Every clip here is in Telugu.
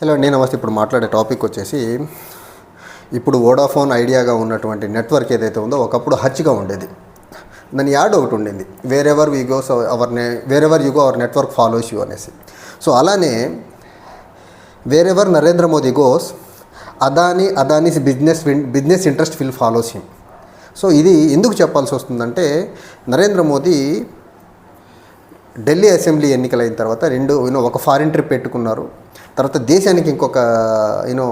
హలో అండి నమస్తే. ఇప్పుడు మాట్లాడే టాపిక్ వచ్చేసి ఇప్పుడు వోడాఫోన్ ఐడియాగా ఉన్నటువంటి నెట్వర్క్ ఏదైతే ఉందో ఒకప్పుడు హచ్గా ఉండేది. దాని యాడ్ ఒకటి ఉండింది. వేరెవర్ వీ గోస్ అవర్ నే wherever you go our network follows you అనేసి. సో అలానే wherever Narendra Modi goes Adani Adani's business business interest fill follows him so ఇది ఎందుకు చెప్పాల్సి వస్తుందంటే నరేంద్ర మోదీ ఢిల్లీ అసెంబ్లీ ఎన్నికలైన తర్వాత రెండు యూనో ఒక ఫారిన్ ట్రిప్ పెట్టుకున్నారు. తర్వాత దేశానికి ఇంకొక యూనో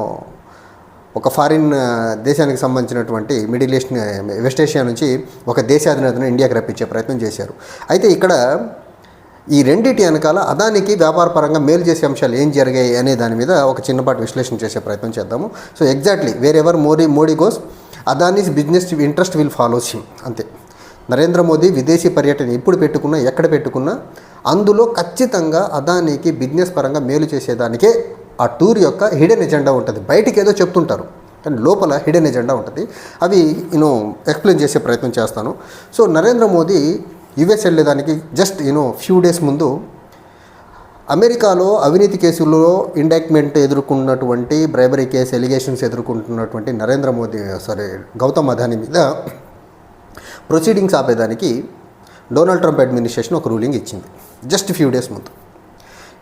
ఒక ఫారిన్ uh, దేశానికి సంబంధించినటువంటి middle east uh, west Asia నుంచి ఒక దేశాధినేతను ఇండియాకి రప్పించే ప్రయత్నం చేశారు. అయితే ఇక్కడ ఈ రెండింటి వెనకాల అదానికి వ్యాపారపరంగా మేలు చేసే అంశాలు ఏం జరిగాయి అనే దాని మీద ఒక చిన్నపాటి విశ్లేషణ చేసే ప్రయత్నం చేద్దాము. So exactly wherever Modi Modi goes Adani's business interest will follows him అంతే. నరేంద్ర మోదీ విదేశీ పర్యటన ఎప్పుడు పెట్టుకున్నా ఎక్కడ పెట్టుకున్నా అందులో ఖచ్చితంగా అదానికి బిజినెస్ పరంగా మేలు చేసేదానికే ఆ టూర్ యొక్క హిడెన్ ఎజెండా ఉంటుంది. బయటికి ఏదో చెప్తుంటారు కానీ లోపల హిడెన్ ఎజెండా ఉంటుంది. అవి నేను ఎక్స్ప్లెయిన్ చేసే ప్రయత్నం చేస్తాను. So Narendra Modi US వెళ్ళేదానికి just you know few days ముందు అమెరికాలో అవినీతి కేసుల్లో ఇండైక్మెంట్ ఎదుర్కొన్నటువంటి బ్రైబరీ కేసు ఎలిగేషన్స్ ఎదుర్కొంటున్నటువంటి నరేంద్ర మోదీ సారీ గౌతమ్ అదాని మీద ప్రొసీడింగ్స్ ఆపేదానికి డొనాల్డ్ ట్రంప్ అడ్మినిస్ట్రేషన్ ఒక రూలింగ్ ఇచ్చింది. జస్ట్ ఫ్యూ డేస్ ముందు.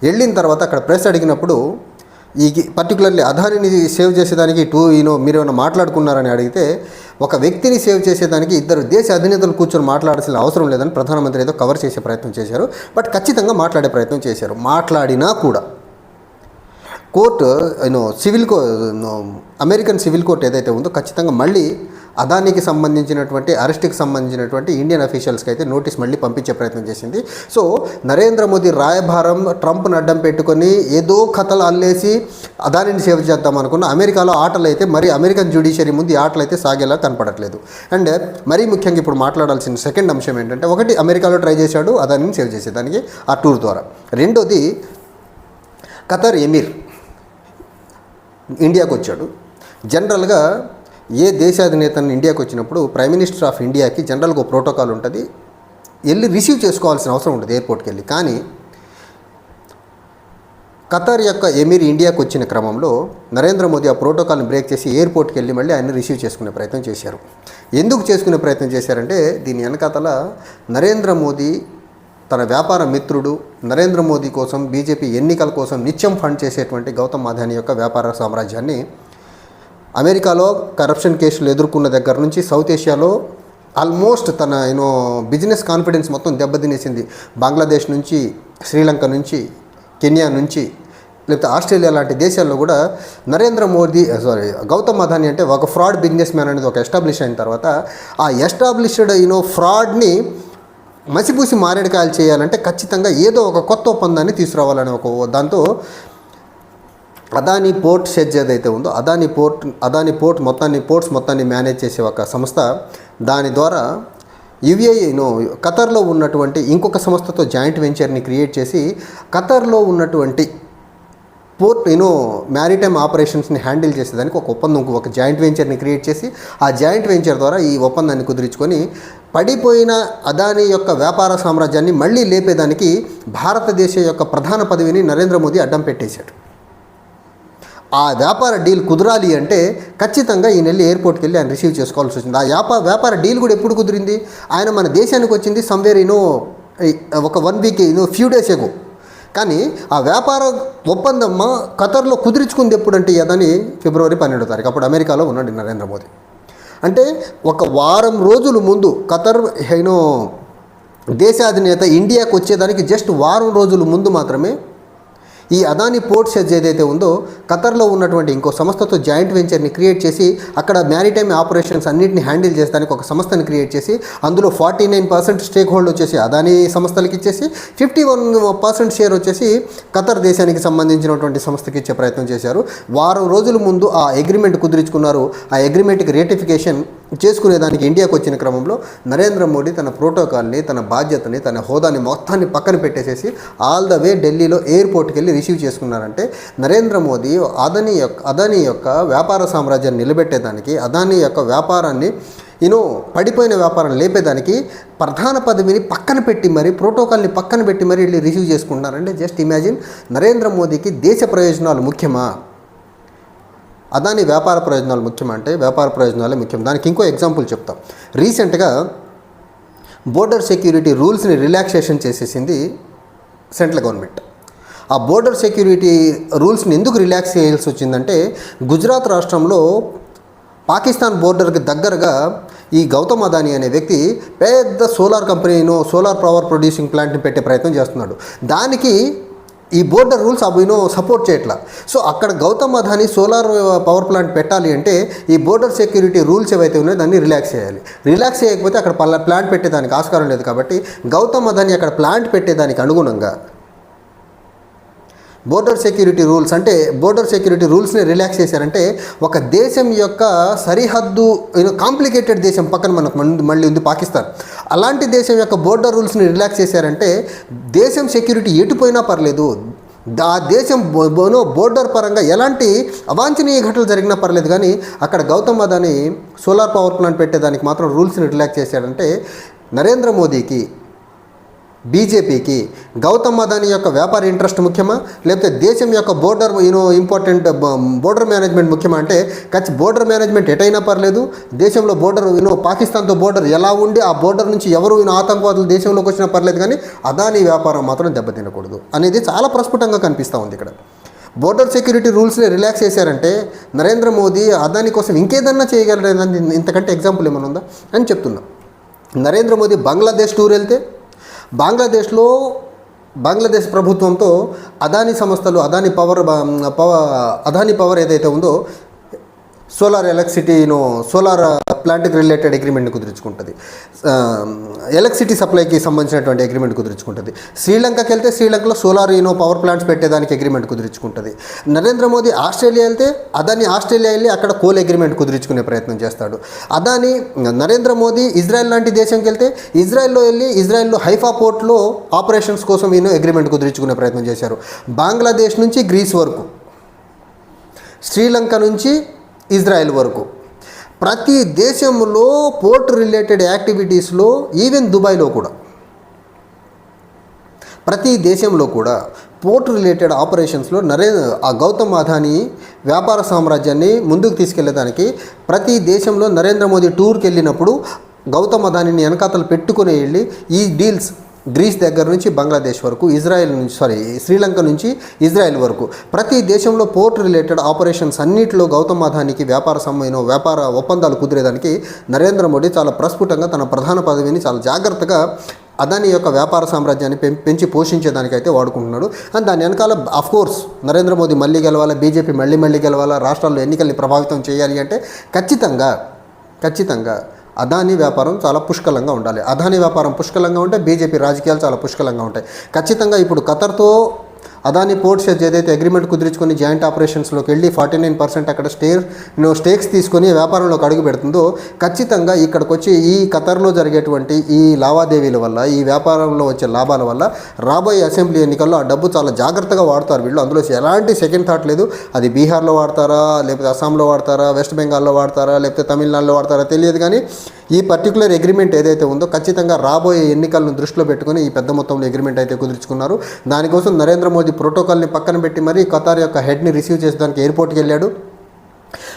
వెళ్ళిన తర్వాత అక్కడ ప్రెస్ అడిగినప్పుడు ఈ పర్టికులర్లీ అదానిని సేవ్ చేసేదానికి టూ యూనో మీరు ఏమైనా మాట్లాడుకున్నారని అడిగితే ఒక వ్యక్తిని సేవ్ చేసేదానికి ఇద్దరు దేశ అధినేతలు కూర్చొని మాట్లాడాల్సిన అవసరం లేదని ప్రధానమంత్రి ఏదో కవర్ చేసే ప్రయత్నం చేశారు. బట్ ఖచ్చితంగా మాట్లాడే ప్రయత్నం చేశారు. మాట్లాడినా కూడా కోర్టు యూనో సివిల్ కో అమెరికన్ సివిల్ కోర్ట్ ఏదైతే ఉందో ఖచ్చితంగా మళ్ళీ అదానికి సంబంధించినటువంటి అరెస్ట్కి సంబంధించినటువంటి ఇండియన్ అఫీషియల్స్కి అయితే నోటీస్ మళ్ళీ పంపించే ప్రయత్నం చేసింది. సో నరేంద్ర మోదీ రాయభారం ట్రంప్ను అడ్డం పెట్టుకొని ఏదో కథలు అల్లేసి అదానిని సేవ్ చేద్దాం అనుకున్న అమెరికాలో ఆటలు అయితే మరి అమెరికన్ జ్యుడిషియరీ ముందు ఈ ఆటలు అయితే సాగేలా కనపడట్లేదు. అండ్ మరీ ముఖ్యంగా ఇప్పుడు మాట్లాడాల్సిన సెకండ్ అంశం ఏంటంటే ఒకటి అమెరికాలో ట్రై చేశాడు అదానిని సేవ్ చేసేదానికి ఆ టూర్ ద్వారా. రెండోది ఖతర్ ఎమీర్ ఇండియాకు వచ్చాడు జనరల్గా ఏ దేశాధినేతను ఇండియాకి వచ్చినప్పుడు ప్రైమ్ మినిస్టర్ ఆఫ్ ఇండియాకి జనరల్గా ఒక ప్రోటోకాల్ ఉంటుంది. వెళ్ళి రిసీవ్ చేసుకోవాల్సిన అవసరం ఉంటుంది ఎయిర్పోర్ట్కి వెళ్ళి. కానీ ఖతార్ యొక్క ఎమీర్ ఇండియాకు వచ్చిన క్రమంలో నరేంద్ర మోదీ ఆ ప్రోటోకాల్ని బ్రేక్ చేసి ఎయిర్పోర్ట్కి వెళ్ళి మళ్ళీ ఆయన రిసీవ్ చేసుకునే ప్రయత్నం చేశారు. ఎందుకు చేసుకునే ప్రయత్నం చేశారంటే దీని వెనకాతల నరేంద్ర మోదీ తన వ్యాపార మిత్రుడు నరేంద్ర మోదీ కోసం బీజేపీ ఎన్నికల కోసం నిత్యం ఫండ్ చేసేటువంటి గౌతమ్ అదానీ యొక్క వ్యాపార సామ్రాజ్యాన్ని అమెరికాలో కరప్షన్ కేసులు ఎదుర్కొన్న దగ్గర నుంచి సౌత్ ఏషియాలో ఆల్మోస్ట్ తన యూనో బిజినెస్ కాన్ఫిడెన్స్ మొత్తం దెబ్బతినేసింది. బంగ్లాదేశ్ నుంచి శ్రీలంక నుంచి కెన్యా నుంచి లేకపోతే ఆస్ట్రేలియా లాంటి దేశాల్లో కూడా నరేంద్ర మోదీ eh, సారీ గౌతమ్ అదాని అంటే ఒక ఫ్రాడ్ బిజినెస్ మ్యాన్ అనేది ఒక ఎస్టాబ్లిష్ అయిన తర్వాత ఆ ఎస్టాబ్లిష్డ్ యూనో ఫ్రాడ్ని మసిపూసి మారేడుకాయలు చేయాలంటే ఖచ్చితంగా ఏదో ఒక కొత్త ఒప్పందాన్ని తీసుకురావాలని ఒక దాంతో అదాని పోర్ట్ షెడ్జ్ ఏదైతే ఉందో అదాని పోర్ట్ అదాని పోర్ట్ మొత్తాన్ని పోర్ట్స్ మొత్తాన్ని మేనేజ్ చేసే ఒక సంస్థ. దాని ద్వారా యుఏఈను ఖతర్లో ఉన్నటువంటి ఇంకొక సంస్థతో జాయింట్ వెంచర్ని క్రియేట్ చేసి ఖతర్లో ఉన్నటువంటి పోర్ట్ యూనో మ్యారిటైమ్ ఆపరేషన్స్ని హ్యాండిల్ చేసేదానికి ఒక ఒప్పందం ఒక జాయింట్ వెంచర్ని క్రియేట్ చేసి ఆ జాయింట్ వెంచర్ ద్వారా ఈ ఒప్పందాన్ని కుదుర్చుకొని పడిపోయిన అదానీ యొక్క వ్యాపార సామ్రాజ్యాన్ని మళ్ళీ లేపేదానికి భారతదేశం యొక్క ప్రధాన పదవిని నరేంద్ర మోదీ అడ్డం పెట్టేశాడు. ఆ వ్యాపార డీల్ కుదరాలి అంటే ఖచ్చితంగా ఈ నెల ఎయిర్పోర్ట్కి వెళ్ళి ఆయన రిసీవ్ చేసుకోవాల్సి వచ్చింది. ఆ వ్యాపార వ్యాపార డీల్ కూడా ఎప్పుడు కుదిరింది? ఆయన మన దేశానికి వచ్చింది సమ్వేర్ యూనో ఒక one week you know few days ago కానీ ఆ వ్యాపార ఒప్పందం ఖతర్లో కుదిరించుకుంది ఎప్పుడంటే ఏదని ఫిబ్రవరి పన్నెండో తారీఖు. అప్పుడు అమెరికాలో ఉన్నాడు నరేంద్ర మోదీ. అంటే ఒక వారం రోజుల ముందు ఖతర్ యూనో దేశాధినేత ఇండియాకు వచ్చేదానికి జస్ట్ వారం రోజుల ముందు మాత్రమే ఈ అదాని పోర్ట్ షెడ్జ్ ఏదైతే ఉందో ఖతర్లో ఉన్నటువంటి ఇంకో సంస్థతో జాయింట్ వెంచర్ని క్రియేట్ చేసి అక్కడ మ్యారిటైమ్ ఆపరేషన్స్ అన్నింటిని హ్యాండిల్ చేసేదానికి ఒక సంస్థని క్రియేట్ చేసి అందులో forty nine percent stake hold వచ్చేసి అదాని సంస్థలకి ఇచ్చేసి ఫిఫ్టీ వన్ పర్సెంట్ షేర్ వచ్చేసి ఖతర్ దేశానికి సంబంధించినటువంటి సంస్థకి ఇచ్చే ప్రయత్నం చేశారు. వారం రోజుల ముందు ఆ అగ్రిమెంట్ కుదిరించుకున్నారు. ఆ అగ్రిమెంట్కి రేటిఫికేషన్ చేసుకునేదానికి ఇండియాకు వచ్చిన క్రమంలో నరేంద్ర మోడీ తన ప్రోటోకాల్ని తన బాధ్యతని తన హోదాని మొత్తాన్ని పక్కన పెట్టేసేసి ఆల్ ద వే ఢిల్లీలో ఎయిర్పోర్ట్కి వెళ్ళి రిసీవ్ చేసుకున్నారంటే నరేంద్ర మోదీ అదని యొక్క అదానీ యొక్క వ్యాపార సామ్రాజ్యాన్ని నిలబెట్టేదానికి అదాని యొక్క వ్యాపారాన్ని యూనో పడిపోయిన వ్యాపారం లేపేదానికి ప్రధాన పదవిని పక్కన పెట్టి మరి ప్రోటోకాల్ని పక్కన పెట్టి మరి వెళ్ళి రిసీవ్ చేసుకుంటున్నారంటే జస్ట్ ఇమాజిన్ నరేంద్ర మోదీకి దేశ ప్రయోజనాలు ముఖ్యమా? అదాని వ్యాపార ప్రయోజనాలు ముఖ్యమంటే వ్యాపార ప్రయోజనాలే ముఖ్యం. దానికి ఇంకో ఎగ్జాంపుల్ చెప్తాం. రీసెంట్గా బోర్డర్ సెక్యూరిటీ రూల్స్ని రిలాక్సేషన్ చేసేసింది సెంట్రల్ గవర్నమెంట్ ఆ బోర్డర్ సెక్యూరిటీ రూల్స్ని ఎందుకు రిలాక్స్ చేయాల్సి వచ్చిందంటే గుజరాత్ రాష్ట్రంలో పాకిస్తాన్ బోర్డర్కి దగ్గరగా ఈ గౌతమ్ అదాని అనే వ్యక్తి పెద్ద సోలార్ కంపెనీను సోలార్ పవర్ ప్రొడ్యూసింగ్ ప్లాంట్ని పెట్టే ప్రయత్నం చేస్తున్నాడు. దానికి ఈ బోర్డర్ రూల్స్ అవినో సపోర్ట్ చేయట్లా. సో అక్కడ Gautam Adani solar power plant పెట్టాలి అంటే ఈ బోర్డర్ సెక్యూరిటీ రూల్స్ ఏవైతే ఉన్నాయో దాన్ని రిలాక్స్ చేయాలి. రిలాక్స్ చేయకపోతే అక్కడ పల్ల ప్లాంట్ పెట్టేదానికి ఆస్కారం లేదు కాబట్టి గౌతమ్ అదాని అక్కడ ప్లాంట్ పెట్టేదానికి అనుగుణంగా బోర్డర్ సెక్యూరిటీ రూల్స్ అంటే బోర్డర్ సెక్యూరిటీ రూల్స్ని రిలాక్స్ చేశారంటే ఒక దేశం యొక్క సరిహద్దు కాంప్లికేటెడ్ దేశం పక్కన మనకు మళ్ళీ ఉంది పాకిస్తాన్. అలాంటి దేశం యొక్క బోర్డర్ రూల్స్ని రిలాక్స్ చేశారంటే దేశం సెక్యూరిటీ ఎటుపోయినా పర్లేదు. ఆ దేశం బో- బోనో బోర్డర్ పరంగా ఎలాంటి అవాంఛనీయ ఘటనలు జరిగినా పర్లేదు కానీ అక్కడ Gautam Adani solar power plant పెట్టేదానికి మాత్రం రూల్స్ని రిలాక్స్ చేశాడంటే నరేంద్ర మోదీకి బీజేపీకి గౌతమ్ అదాని యొక్క వ్యాపార ఇంట్రెస్ట్ ముఖ్యమా? లేకపోతే దేశం యొక్క border you know important border management ముఖ్యమా? అంటే ఖచ్చి బోర్డర్ మేనేజ్మెంట్ ఎటైనా పర్లేదు. దేశంలో బోర్డర్ యూనో పాకిస్తాన్తో బోర్డర్ ఎలా ఉండి ఆ బోర్డర్ నుంచి ఎవరు యూనో ఆతంకవాదులు దేశంలోకి వచ్చినా పర్లేదు కానీ అదాని వ్యాపారం మాత్రం దెబ్బతినకూడదు అనేది చాలా ప్రస్ఫుటంగా కనిపిస్తూ ఉంది ఇక్కడ. బోర్డర్ సెక్యూరిటీ రూల్స్ని రిలాక్స్ చేశారంటే నరేంద్ర మోదీ అదాని కోసం ఇంకేదన్నా చేయగలరని ఇంతకంటే ఎగ్జాంపుల్ ఏమైనా ఉందా? అని చెప్తున్నా. నరేంద్ర మోదీ బంగ్లాదేశ్ టూర్ వెళ్తే బంగ్లాదేశ్లో బంగ్లాదేశ్ ప్రభుత్వంతో అదాని సంస్థలు Adani power power Adani power ఏదైతే ఉందో సోలార్ ఎలక్ట్రిసిటీను సోలార్ ప్లాంట్కి రిలేటెడ్ అగ్రిమెంట్ కుదుర్చుకుంటుంది. ఎలక్ట్రిసిటీ సప్లైకి సంబంధించినటువంటి అగ్రిమెంట్ కుదుర్చుకుంటుంది. శ్రీలంకకి వెళ్తే శ్రీలంకలో solar you know power plants పెట్టేదానికి అగ్రిమెంట్ కుదుర్చుకుంటుంది. నరేంద్ర మోదీ ఆస్ట్రేలియా వెళ్తే అదాని ఆస్ట్రేలియా వెళ్ళి అక్కడ కోల్ అగ్రిమెంట్ కుదుర్చుకునే ప్రయత్నం చేస్తాడు. అదాని నరేంద్ర మోదీ ఇజ్రాయెల్ లాంటి దేశంకి వెళ్తే ఇజ్రాయెల్లో వెళ్ళి ఇజ్రాయెల్లో హైఫా పోర్ట్లో ఆపరేషన్స్ కోసం ఈయన అగ్రిమెంట్ కుదుర్చుకునే ప్రయత్నం చేశారు. బంగ్లాదేశ్ నుంచి గ్రీస్ వరకు శ్రీలంక నుంచి ఇజ్రాయెల్ వరకు. ప్రతి దేశంలో పోర్ట్ రిలేటెడ్ యాక్టివిటీస్లో ఈవెన్ దుబాయ్లో కూడా. ప్రతి దేశంలో కూడా పోర్ట్ రిలేటెడ్ ఆపరేషన్స్లో నరేంద్ర ఆ గౌతమ్ అదానీ వ్యాపార సామ్రాజ్యాన్ని ముందుకు తీసుకెళ్ళేదానికి ప్రతి దేశంలో నరేంద్ర మోదీ టూర్కి వెళ్ళినప్పుడు గౌతమ్ అదానీని వెనకాతలు పెట్టుకుని వెళ్ళి ఈ డీల్స్ గ్రీస్ దగ్గర నుంచి బంగ్లాదేశ్ వరకు ఇజ్రాయెల్ నుంచి సారీ శ్రీలంక నుంచి ఇజ్రాయెల్ వరకు. ప్రతి దేశంలో పోర్ట్ రిలేటెడ్ ఆపరేషన్స్ అన్నింటిలో గౌతమ్ అదానికి వ్యాపార సంబంధం వ్యాపార ఒప్పందాలు కుదిరేదానికి నరేంద్ర మోడీ చాలా ప్రస్ఫుటంగా తన ప్రధాన పదవిని చాలా జాగ్రత్తగా అదాని యొక్క వ్యాపార సామ్రాజ్యాన్ని పెం పెంచి పోషించేదానికైతే వాడుకుంటున్నాడు. అండ్ దాని వెనకాల అఫ్ కోర్స్ నరేంద్ర మోదీ మళ్ళీ గెలవాలా బీజేపీ మళ్ళీ మళ్ళీ గెలవాలా రాష్ట్రాల్లో ఎన్నికల్ని ప్రభావితం చేయాలి అంటే ఖచ్చితంగా ఖచ్చితంగా అదాని వ్యాపారం చాలా పుష్కలంగా ఉండాలి. అదాని వ్యాపారం పుష్కలంగా ఉంటే బీజేపీ రాజకీయాలు చాలా పుష్కలంగా ఉంటాయి. ఖచ్చితంగా ఇప్పుడు ఖతర్తో అదాని పోర్ట్స్ ఏదైతే అగ్రిమెంట్ కుదిరించుకొని జాయింట్ ఆపరేషన్స్లోకి వెళ్ళి ఫార్టీ నైన్ పర్సెంట్ అక్కడ స్టేర్ నో స్టేక్స్ తీసుకొని వ్యాపారంలోకి అడుగు పెడుతుందో ఖచ్చితంగా ఇక్కడికి వచ్చి ఈ ఖతర్లో జరిగేటువంటి ఈ లావాదేవీల వల్ల ఈ వ్యాపారంలో వచ్చే లాభాల వల్ల రాబోయే అసెంబ్లీ ఎన్నికల్లో ఆ డబ్బు చాలా జాగ్రత్తగా వాడతారు వీళ్ళు. అందులో ఎలాంటి సెకండ్ థాట్ లేదు. అది బీహార్లో వాడతారా లేకపోతే అస్సాంలో వాడతారా వెస్ట్ బెంగాల్లో వాడతారా లేకపోతే తమిళనాడులో వాడతారా తెలియదు కానీ ఈ పర్టికులర్ అగ్రిమెంట్ ఏదైతే ఉందో ఖచ్చితంగా రాబోయే ఎన్నికలను దృష్టిలో పెట్టుకుని ఈ పెద్ద మొత్తంలో అగ్రిమెంట్ అయితే కుదుర్చుకున్నారు. దానికోసం నరేంద్ర మోదీ ప్రోటోకాల్ని పక్కన పెట్టి మరీ ఖతార్ యొక్క హెడ్ని రిసీవ్ చేసేదానికి ఎయిర్పోర్ట్కి వెళ్ళాడు.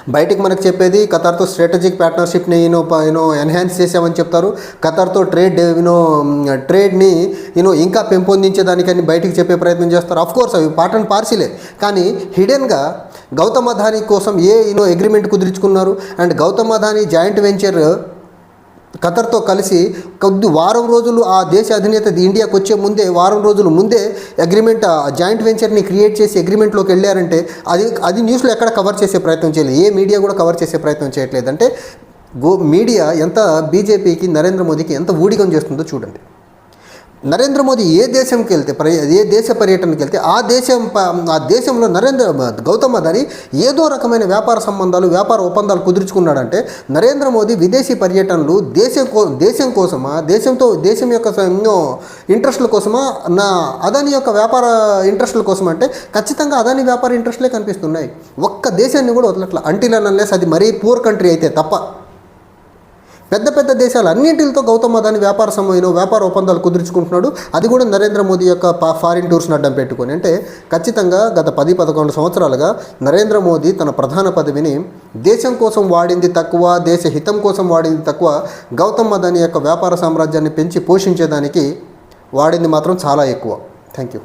బయటికి మనకు చెప్పేది ఖతార్తో స్ట్రాటజిక్ పార్ట్నర్షిప్ని ఈయనో యూనో ఎన్హాన్స్ చేసామని చెప్తారు. ఖతార్తో ట్రేడ్ యూనో ట్రేడ్ని యూనో ఇంకా పెంపొందించేదానికని బయటికి చెప్పే ప్రయత్నం చేస్తారు. అఫ్ కోర్స్ అవి పార్ట్ అండ్ పార్సిలే. కానీ హిడెన్గా గౌతమ్ అదానీ కోసం ఏ you know agreement కుదుర్చుకున్నారు? And Gautam Adani joint venture ఖతర్తో కలిసి కొద్ది వారం రోజులు ఆ దేశ అధినేత ఇండియాకి వచ్చే ముందే వారం రోజులు ముందే అగ్రిమెంట్ ఆ జాయింట్ వెంచర్ని క్రియేట్ చేసి అగ్రిమెంట్లోకి వెళ్ళారంటే అది అది న్యూస్లో ఎక్కడ కవర్ చేసే ప్రయత్నం చేయలేదు. ఏ మీడియా కూడా కవర్ చేసే ప్రయత్నం చేయట్లేదు అంటే గో మీడియా ఎంత బీజేపీకి నరేంద్ర మోదీకి ఎంత ఊడిగం చేస్తుందో చూడండి. నరేంద్ర మోదీ ఏ దేశంకి వెళ్తే పర్య ఏ దేశ పర్యటనకి వెళ్తే ఆ దేశం ప- ఆ దేశంలో నరేంద్ర గౌతమ్ అదాని ఏదో రకమైన వ్యాపార సంబంధాలు వ్యాపార ఒప్పందాలు కుదుర్చుకున్నాడంటే నరేంద్ర మోదీ విదేశీ పర్యటనలు దేశం కో దేశం కోసమా? దేశంతో దేశం యొక్క ఎన్నో ఇంట్రెస్ట్ల కోసమా? నా అదాని యొక్క వ్యాపార ఇంట్రెస్ట్ల కోసం అంటే ఖచ్చితంగా అదాని వ్యాపార ఇంట్రెస్ట్లే కనిపిస్తున్నాయి. ఒక్క దేశాన్ని కూడా వదలట్ల. అంటిల్ అన్లెస్ అది మరీ పూర్ కంట్రీ అయితే తప్ప. పెద్ద పెద్ద దేశాలు అన్నింటితో గౌతమ్ అదాని వ్యాపార సమయంలో వ్యాపార ఒప్పందాలు కుదుర్చుకుంటున్నాడు. అది కూడా నరేంద్ర మోదీ యొక్క పా ఫారిన్ టూర్స్ని అడ్డం పెట్టుకొని. అంటే ఖచ్చితంగా గత పది పదకొండు సంవత్సరాలుగా నరేంద్ర మోదీ తన ప్రధాన పదవిని దేశం కోసం వాడింది తక్కువ దేశ హితం కోసం వాడింది తక్కువ గౌతమ్ అదాని యొక్క వ్యాపార సామ్రాజ్యాన్ని పెంచి పోషించేదానికి వాడింది మాత్రం చాలా ఎక్కువ. Thank you